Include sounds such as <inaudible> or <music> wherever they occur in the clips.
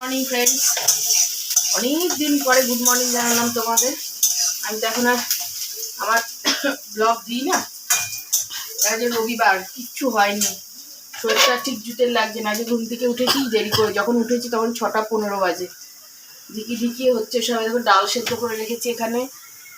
Morning friends অনেক দিন পরে গুড মর্নিং জানালাম তোমাদের। আমি তো এখন আর আমার <coughs> ব্লগ দিই না। আজ রবিবার, কিচ্ছু হয়নি। শরীরটা ঠিক জুতের লাগছে না, যে ঘুম থেকে উঠেছি, দেরি করে যখন উঠেছি তখন ছটা পনেরো বাজে। ঝিকি ঝিকি হচ্ছে সবাই। দেখো ডাল সেদ্ধ করে রেখেছি এখানে।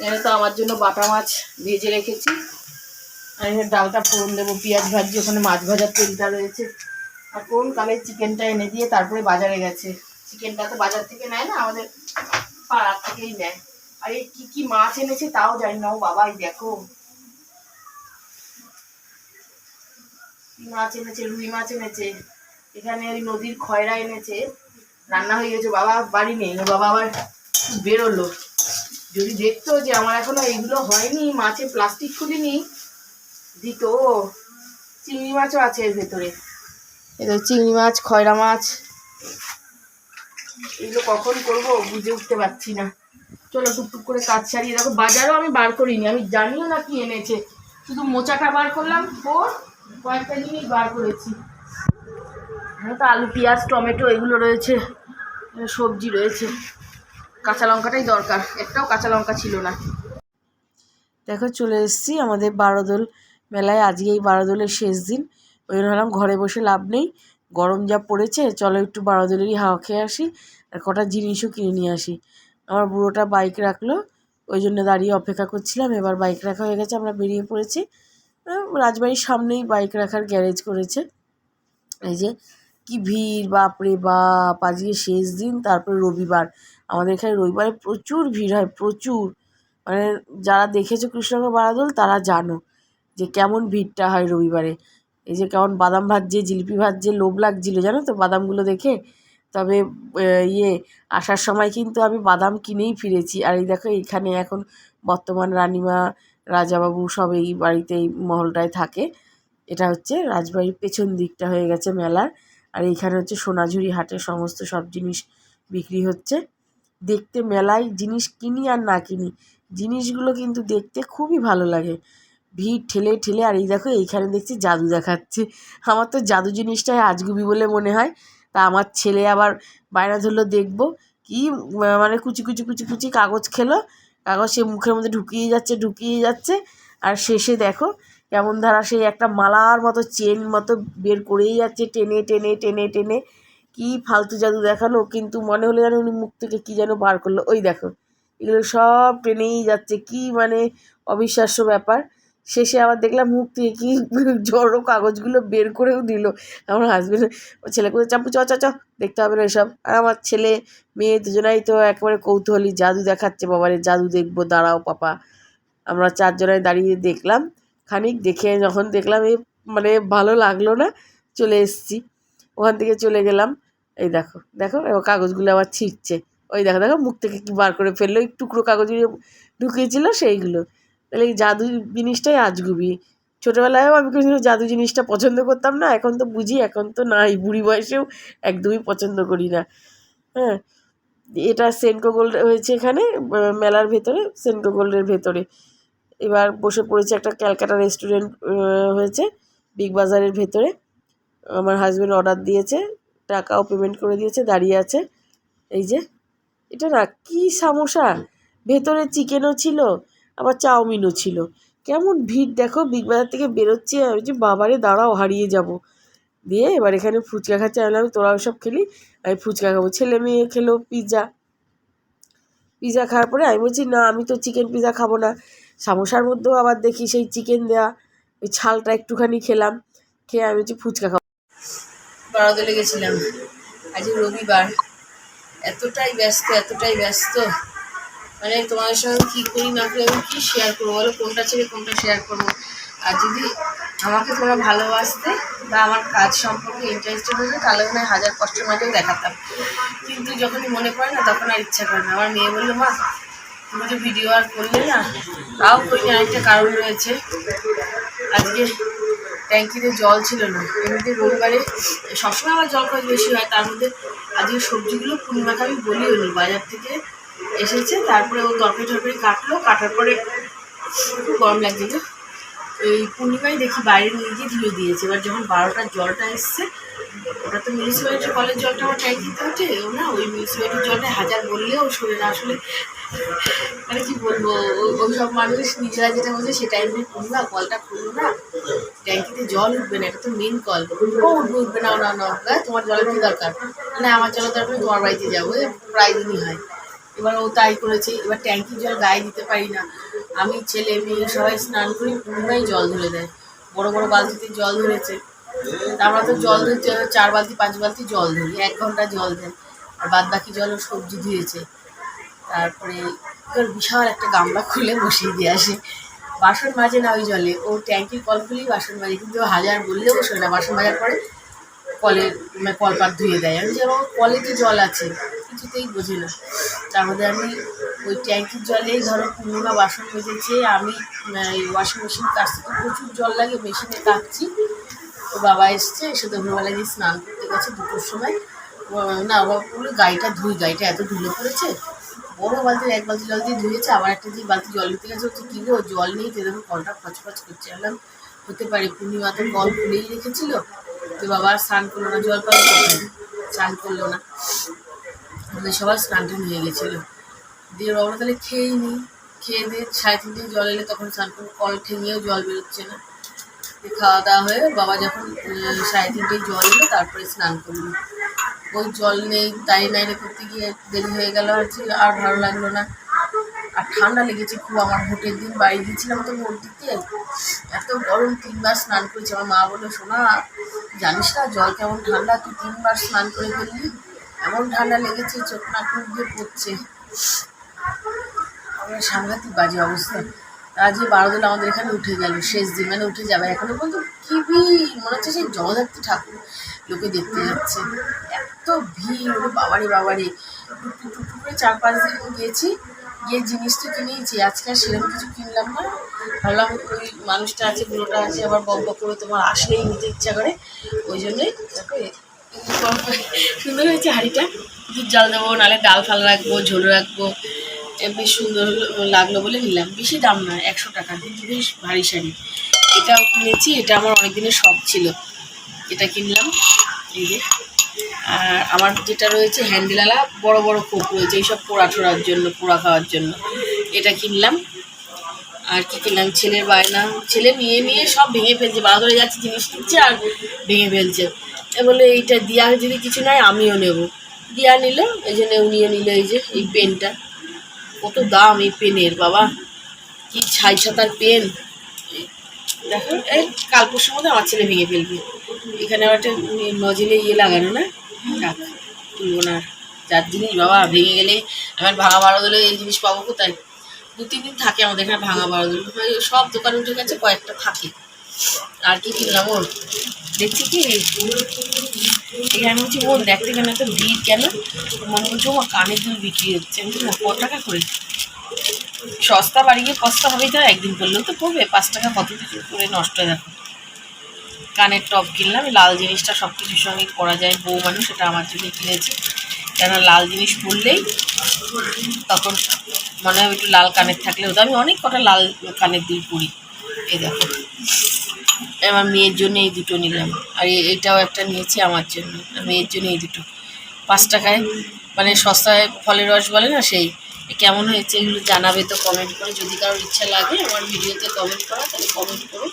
এখানে তো আমার জন্য বাটা মাছ ভেজে রেখেছি। আর এখানে ডালটা ফোড়ন দেবো, পেঁয়াজ ভাজি ওখানে মাছ ভাজার তেলটা রয়েছে। আর কোন কালে চিকেনটা এনে দিয়ে তারপরে বাজারে গেছে। চিকেনটা তো বাজার থেকে নেয় না, আমাদের পাড়ার থেকেই নেয়। আর এই কি কি মাছ এনেছে তাও জানি না, ও বাবাই দেখো। মাছ এনেছে, রুই মাছ এনেছে, এখানে ওই নদীর খয়রা এনেছে, রান্না হয়ে গেছে, বাবা বাড়ি নেই বাবা আবার বেরোলো। যদি দেখতো যে আমার এখনও এইগুলো হয়নি, মাছে প্লাস্টিক খুলিনি, দিত চিংড়ি মাছও আছে এর ভেতরে। এদের চিংড়ি মাছ, খয়রা মাছ এগুলো কখন করব বুঝে উঠতে পারছি না। চলো টুকটুক করে কাজ ছাড়িয়ে দেখো বাজারও আমি বার করিনি, আমি জানিও না কি এনেছে। শুধু মোচাটা বার করলাম ওর কয়েকটা জিনিস বার করেছি। এখানে তো আলু, পেঁয়াজ, টমেটো এগুলো রয়েছে সবজি রয়েছে। কাঁচা লঙ্কাটাই দরকার, একটাও কাঁচা লঙ্কা ছিল না। দেখো চলে এসেছি আমাদের বারোদোল মেলায়, আজকে এই বারোদোলের শেষ দিন। ওই জন্য ভাবলাম ঘরে বসে লাভ নেই, গরম যা পড়েছে, চলো একটু বারোদোলেরই হাওয়া খেয়ে আসি। আর কটা জিনিসও কিনে নিয়ে আসি। আমার বুড়োটা বাইক রাখল, ওই জন্য দাঁড়িয়ে অপেক্ষা করছিলাম। এবার বাইক রাখা হয়ে গেছে, আমরা বেরিয়ে পড়েছি। রাজবাড়ির সামনেই বাইক রাখার গ্যারেজ করেছে। এই যে, কি ভিড়, বাপরে বাপ! আজকে শেষ দিন, তারপরে রবিবার। আমাদের এখানে রবিবারে প্রচুর ভিড় হয়, প্রচুর। মানে যারা দেখেছ কৃষ্ণনগর বারাদোল, তারা জানো যে কেমন ভিড়টা হয় রবিবারে। এই যে কেমন বাদাম ভাজছে, জিলিপি ভাজছে, লোভ লাগছিল, জানো তো বাদামগুলো দেখে? তবে ইয়ে আসার সময় কিন্তু আমি বাদাম কিনেই ফিরেছি। আর এই দেখো, এখানে এখন বর্তমান রানিমা, রাজাবাবু সব এই বাড়িতে এই মহলটায় থাকে। এটা হচ্ছে রাজবাড়ির পেছন দিকটা হয়ে গেছে মেলার। আর এইখানে হচ্ছে সোনাঝুরি হাটের সমস্ত সব জিনিস বিক্রি হচ্ছে। দেখতে মেলায় জিনিস কিনি আর না কিনি, জিনিসগুলো কিন্তু দেখতে খুবই ভালো লাগে। ভিড় ঠেলে ঠেলে, আর এই দেখো, এইখানে দেখছি জাদু দেখাচ্ছে। আমার তো জাদু জিনিসটাই আজগুবি বলে মনে হয়। তা আমার ছেলে আবার বায়না ধরলো, দেখব। কি মানে কুচি কুচি কুচি কুচি কাগজ খেলো। কাগজ সে মুখের মধ্যে ঢুকিয়ে যাচ্ছে ঢুকিয়ে যাচ্ছে। আর শেষে দেখো কেমন ধারা, সেই একটা মালার মতো চেন মতো বের করেই যাচ্ছে, টেনে টেনে টেনে টেনে। কি ফালতু জাদু দেখাল, কিন্তু মনে হলো যেন উনি মুখ থেকে কী যেন বার করল। ওই দেখো, এগুলো সব টেনেই যাচ্ছে। কি মানে অবিশ্বাস্য ব্যাপার। শেষে আবার দেখলাম মুখ থেকে কি জড়ো কাগজগুলো বের করেও দিল। আমার হাজবেন্ড ছেলে করে চাপু চ চ দেখতে হবে না এসব। আর আমার ছেলে, মেয়ে দুজনাই তো একেবারে কৌতূহলী, জাদু দেখাচ্ছে বাবারে, জাদু দেখব, দাঁড়াও পাপা। আমরা চারজনায় দাঁড়িয়ে দেখলাম, খানিক দেখে যখন দেখলাম এই মানে ভালো লাগল না, চলে এসেছি। ওখান থেকে চলে গেলাম। এই দেখো দেখো, এবার কাগজগুলো আবার ছিঁড়ছে। ওই দেখো দেখো, মুখ থেকে কি বার করে ফেলল ওই টুকরো কাগজগুলো ঢুকিয়েছিল সেইগুলো। তাহলে এই জাদু জিনিসটাই আজগুবি। ছোটোবেলায়ও আমি কিন্তু জাদু জিনিসটা পছন্দ করতাম না, এখন তো বুঝি, এখন তো নাই, বুড়ি বয়সেও একদমই পছন্দ করি না। হ্যাঁ এটা সেনকো গোল্ড হয়েছে এখানে, মেলার ভেতরে, সেনকো গোল্ডের ভেতরে। এবার বসে পড়েছে একটা ক্যালকাটা রেস্টুরেন্ট হয়েছে, বিগ বাজারের ভেতরে। আমার হাজব্যান্ড অর্ডার দিয়েছে, টাকাও পেমেন্ট করে দিয়েছে, দাঁড়িয়ে আছে। এই যে, এটা না, কী সামোসা? ভেতরে চিকেনও ছিল আবার চাউমিনও ছিল। কেমন ভিড় দেখো বিগ বাজার থেকে বেরোচ্ছে আমি যে বাবারে দাঁড়াও, হারিয়ে যাব। দিয়ে এবার এখানে ফুচকা খাচ্ছে আমি তোরা সব খেলি, আমি ফুচকা খাব। ছেলে মেয়ে খেলো পিৎজা পিৎজা খাওয়ার পরে আমি বলছি, না, আমি তো চিকেন পিৎজা খাব না। সামোসার মধ্যেও আবার দেখি সেই চিকেন দেওয়া ওই ছালটা একটুখানি খেলাম, খেয়ে আমি বলছি ফুচকা খাব। বারোদলে গেছিলাম। আজ রবিবার। এতটাই ব্যস্ত এতটাই ব্যস্ত। মানে তোমাদের সঙ্গে কী করি, না করি, আমি কী শেয়ার করব? বলো কোনটা ছেড়ে কোনটা শেয়ার করব? আর যদি আমাকে তোমরা ভালোবাসতে বা আমার কাজ সম্পর্কে ইন্টারেস্টেড হতো তাহলে মনে হয় হাজার কষ্টের দেখাতাম। কিন্তু যখনই মনে পড়ে না, তখন আর ইচ্ছা করে না। আমার মেয়ে বলল, মা, তুমি তো ভিডিও আর করলে না। তাও করিনি আরেকটা কারণ রয়েছে। আজকে ট্যাঙ্কিতে জল ছিল না। এমনিতে রবিবারে সবসময় আমার জল খরচ বেশি হয়। তার মধ্যে আজকে সবজিগুলো পূর্ণিমাকে আমি বলিও নি। বাজার থেকে এসেছে, তারপরে ও তরকারি টরকারি কাটলো, কাটার পরে গরম লাগছে তো এই পূর্ণিমায় দেখি বাইরে নিয়ে গিয়ে ধুয়ে দিয়েছে। এবার যখন বারোটার জলটা এসছে, ওটা তো মিউনিসিপ্যালিটির কলের জলটা আমার ট্যাঙ্ক দিতে ওঠে ও না, ওই মিউনিসিপ্যালিটির জলটা হাজার বললেও না আসলে। মানে কি বলব ওই সব মানুষ নিজেরা যেটা বলছে সে টাইমে খুলবো কলটা খুলবো না ট্যাঙ্কিতে জল উঠবে না, এটা তো মেন কল। ও উঠবে উঠবে না না না তোমার জলের কি দরকার? না, আমার জলের দরকার, তোমার বাড়িতে যাব প্রায় দিনই হয়। এবার ও তাই করেছে, এবার ট্যাঙ্কির জল গায়ে দিতে পারি না। আমি ছেলে মেয়ে সবাই স্নান করি, পুরোটাই জল ধরে দেয়। বড় বড় বালতিতে জল ধরেছে। আমরা তো জল ধরতে চার বালতি, পাঁচ বালতি জল ধরি, এক ঘণ্টা জল দেয়। আর বাদ বাকি জল সবজি ধুয়েছে। তারপরে বিশাল একটা গামলা খুলে বসিয়ে দিয়ে আসে। বাসন মাজে না ওই জলে। ও ট্যাঙ্কির কল খুলেই বাসন মাজে, কিন্তু হাজার বললেও শোয় না। বাসন মাজার পরে কলের মানে কলপাত ধুয়ে দেয়। আমি যেমন কলে তো জল আছে। কিছুতেই বোঝে না। মধ্যে আমি ওই ট্যাঙ্কির জলেই ধরো পূর্ণিমা বাসন মেজেছে আমি ওয়াশিং মেশিন কাছ থেকে প্রচুর জল লাগে মেশিনে কাচ্ছি তো বাবা এসছে এসে দুপুরবেলা দিয়ে স্নান করতে গেছে দুটোর সময়। ও, না বাবা বলল গাড়িটা ধুই গাড়িটা এত ধুলো পড়েছে। বড় বালতির এক বালতি জল দিয়ে ধুয়েছে আবার একটা দিয়ে বালতি জল দিতে গেছে হচ্ছে কী গো জল নেই? তো এরকম কলটা ফচফচ করছে। বললাম হতে পারে পূর্ণিমা তো কল খুলেই রেখেছিল। তো বাবা স্নান করল না জল পাবে স্নান করল না। আমাদের সবার স্নান টান হয়ে গেছিল। দিয়ে বাবা তাহলে খেয়েই নি, খেয়ে দিয়ে সাড়ে তিনটে জল এলে তখন স্নান করব। কল ঠেঙিয়েও জল বেরোচ্ছে না। খাওয়া দাওয়া হয়ে বাবা যখন সাড়ে তিনটে জল এলো তারপরে স্নান করল। ওই জল নেই দাঁড়িয়ে নাইড়ে করতে গিয়ে দেরি হয়ে গেল। হচ্ছে আর ভালো লাগল না। আর ঠান্ডা লেগেছে খুব, আমার ভোটের দিন বাড়ি গিয়েছিলাম তো ভোট দিতে এত গরম, তিনবার স্নান করেছি। আমার মা বলল শোনা জানিস না, জল কেমন ঠান্ডা, তুই তিনবার স্নান করে ফেললি। এমন ঠান্ডা লেগেছে, চোখ নাক মুখ দিয়ে পড়ছে। আমার সাংঘাতিক বাজে অবস্থা। আজ বারো দিন আমাদের এখানে উঠে গেল, শেষ দিন। মানে উঠে যাবে এখনও পর্যন্ত কি ভিড় মনে হচ্ছে সেই জগদ্ধাত্রী ঠাকুর লোকে দেখতে যাচ্ছে। এত ভিড় বাবারে বাবারে। করে চার পাঁচ দিন গিয়েছি, গিয়ে জিনিসটা তো কিনেইছি আজকে আর সেরকম কিছু কিনলাম না। ভাবলাম ওই মানুষটা আছে, বুড়োটা আছে, আবার বক করে তোমার আসলেই নিতে ইচ্ছা করে। ওই জন্যই এ- সুন্দর হয়েছে হাঁড়িটা। দুধ জল দেবো, নাহলে ডাল ফাল রাখব, ঝোল রাখব। বেশ সুন্দর লাগল বলে নিলাম। বেশি দাম না একশো টাকা। কিন্তু বেশ ভারী শাড়ি। এটাও কিনেছি, এটা আমার অনেক দিনের শখ ছিল। এটা কিনলাম, এই যে। আর আমার যেটা রয়েছে, হ্যান্ডেলালা, বড় বড় কোপ রয়েছে, এইসব পোড়া টোড়ার জন্য, পোড়া খাওয়ার জন্য। এটা কিনলাম। আর কি কিনলাম? ছেলের বায়না, ছেলে নিয়ে নিয়ে সব ভেঙে ফেলছে বাবা ধরে যাচ্ছে, জিনিস কিনছে আর ভেঙে ফেলছে। বলে এইটা দিয়া যদি কিছু নাই, আমিও নেব। দিয়া নিল, এই জন্য উনিও নিল এই যে, এই পেনটা। কত দাম এই পেনের, বাবা। কি ছাই ছাতার পেন। দেখো, এই কাল পরশুর মধ্যে আমার ছেলে ভেঙে ফেলবে। এখানে আবার একটা নজলে ইয়ে লাগানো না? থাক তুলবো না। যার জিনিস, বাবা, ভেঙে গেলে আমার ভাঙা বারো দিলে এই জিনিস পাবো কোথায়? দু তিন দিন থাকে আমাদের এখানে ভাঙা বারো দিল সব দোকান উঠে গেছে কয়েকটা থাকে। আর কি কিনলাম ওর দেখছি কি? এখানে হচ্ছে ও দেখতে কেন এত ভিড় কেন? মনে হচ্ছে ও কানের দুল বিক্রি হচ্ছে। আমি বললাম, ক টাকা করে? সস্তা বাড়িয়ে গিয়ে কস্তা হবেই তো একদিন করলেও তো পড়বে পাঁচ টাকা কত কিছু করে? নষ্ট হয়ে দেখো কানের টপ কিনলাম লাল জিনিসটা সব কিছুর সঙ্গে করা যায় বউ মানুষ সেটা আমার জন্য কিনেছি। কেন লাল জিনিস পরলেই তখন মনে হয় একটু লাল কানের থাকলে হতো আমি অনেক কটা লাল কানের দুল পরি। এই দেখো। আমার মেয়ের জন্য এই দুটো নিলাম। আর এটাও একটা নিয়েছি আমার জন্য। মেয়ের জন্য এই দুটো। পাঁচ টাকায় মানে সস্তায় ফলের রস বলে না সেই। কেমন হয়েছে এগুলো জানাবে তো কমেন্ট করে। যদি কারোর ইচ্ছা লাগে আমার ভিডিওতে কমেন্ট করা, তাহলে কমেন্ট করো।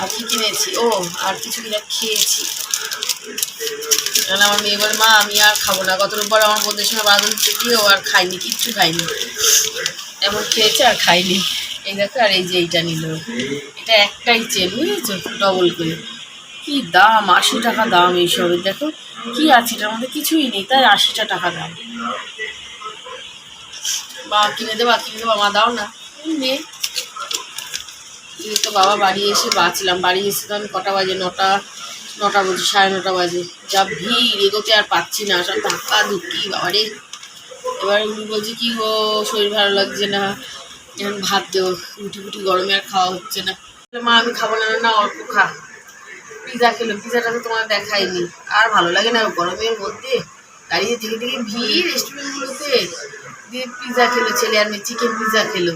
আর কি কিনেছি? ও, আর কিছু কিনা খেয়েছি। আমার মেয়ে বলে, মা, আমি আর খাব না। গত রোববার আমার বন্ধুদের সঙ্গে বাদল গিয়েও আর খাইনি কিচ্ছু খাইনি এমন খেয়েছে আর খাইনি এই দেখো, আর এই যে এইটা নিল। এটা একটাই চেন বুঝেছ? ডবল করে। কি দাম, আশি টাকা দাম এইসবের, দেখো। কি আছে, এটার মধ্যে কিছুই নেই, তাই আশিটা টাকা দাম। বা, কিনে দেবা কিনে দেবা, মা, দাও না। নে। তো বাবা বাড়ি এসে বাঁচলাম। বাড়ি এসে তো আমি কটা বাজে? নটা নটা বাজে সাড়ে নটা বাজে। যা ভিড়, এগোতে আর পাচ্ছি না। সব ধাক্কা ধুক্কি বাবারে। এবার উনি বলছে, কি গো, শরীর ভালো লাগছে না? এখন ভাত দেবো। রুটি ফুটি গরমে আর খাওয়া হচ্ছে না। মা, আমি খাব না না, অল্প খা। পিজা খেলো, পিজাটা তো তোমার দেখায়নি আর ভালো লাগে না গরমের মধ্যে। দাঁড়িয়ে থেকে থেকে ভিড় রেস্টুরেন্টগুলোতে। দিয়ে পিজা খেলো, ছেলে আর মেয়ে চিকেন পিজা খেলো।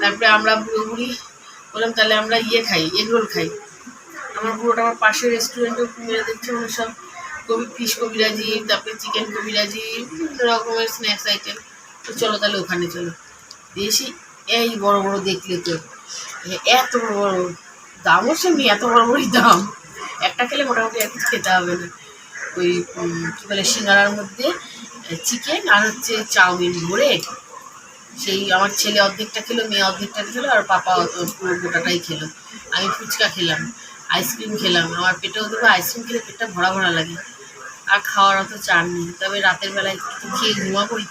তারপরে আমরা বুড়ো বুড়ি বললাম, তাহলে আমরা ইয়ে খাই এগ রোল খাই। আমার পুরোটা আমার পাশের রেস্টুরেন্টে মেরে দেখছে মানে সব কবি ফিশ কবিরাজি তারপরে চিকেন কবিরাজি বিভিন্ন রকমের স্ন্যাক্স আইটেম তো চলো তাহলে ওখানে চলো। দেশি এই বড় বড় দেখলে তো এত বড় বড় দামও সেমনি এত বড় বড়ই দাম। একটা খেলে মোটামুটি কিছু খেতে হবে না। ওই কী বলে, সিঙ্গারার মধ্যে চিকেন আর হচ্ছে চাউমিন ভরে। সেই আমার ছেলে অর্ধেকটা খেলো, মেয়ে অর্ধেকটা খেলো আর পাপা পুরো গোটাটাই খেলো। আমি ফুচকা খেলাম, আইসক্রিম খেলাম। আমার পেটেও দেবো আইসক্রিম খেলে পেটটা ভরা ভরা লাগে। আর খাওয়ার অত চান নেই। তবে রাতের বেলায় একটু খেয়ে ঘুমাবোই।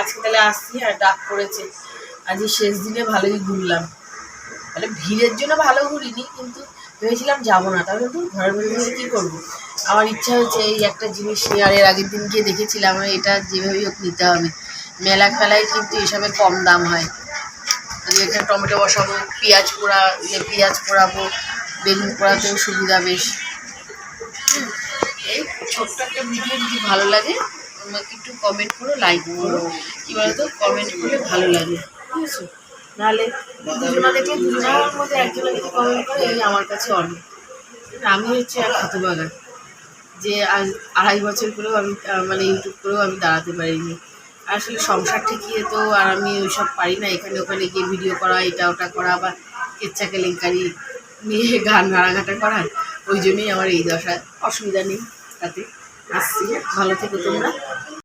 আজকে তাহলে আসছি আর ডাক পড়েছে। আজ এই শেষ দিনে ভালোই ঘুরলাম। মানে ভিড়ের জন্য ভালো ঘুরিনি, কিন্তু ভেবেছিলাম যাব না। তাহলে তো ঘরের থেকে কী করব? আমার ইচ্ছা হচ্ছে এই একটা জিনিস আর এর আগের দিন গিয়ে দেখেছিলাম এটা যেভাবেই হোক নিতে হবে। মেলা ফেলায় কিন্তু এসবের কম দাম হয়। এখানে টমেটো বসাবো, পেঁয়াজ পোড়া ইয়ে পেঁয়াজ পোড়াবো, বেগুন পোড়াতেও সুবিধা বেশ। এই ছোট্ট একটা ভিডিও যদি ভালো লাগে, আমাকে একটু কমেন্ট করো লাইক করো। কী বলতো? কমেন্ট করলে ভালো লাগে। আছে নাহলে দুজনা দেখলে মধ্যে যদি কমেন্ট করে এই আমার কাছে অনেক। আমি হচ্ছে এক হতবাগান যে আজ আড়াই বছর করেও আমি মানে ইউটিউব করেও আমি দাঁড়াতে পারিনি। আসলে সংসার ঠিকিয়ে তো, আর আমি ওইসব পারি না। এখানে ওখানে গিয়ে ভিডিও করা, এটা ওটা করা বা কেচ্চা কেলেঙ্কারি নিয়ে গান গাড়াঘাটা করা, ওই জন্যই আমার এই দশা অসুবিধা নেই। তাতে আসছি। ভালো থেকো তোমরা।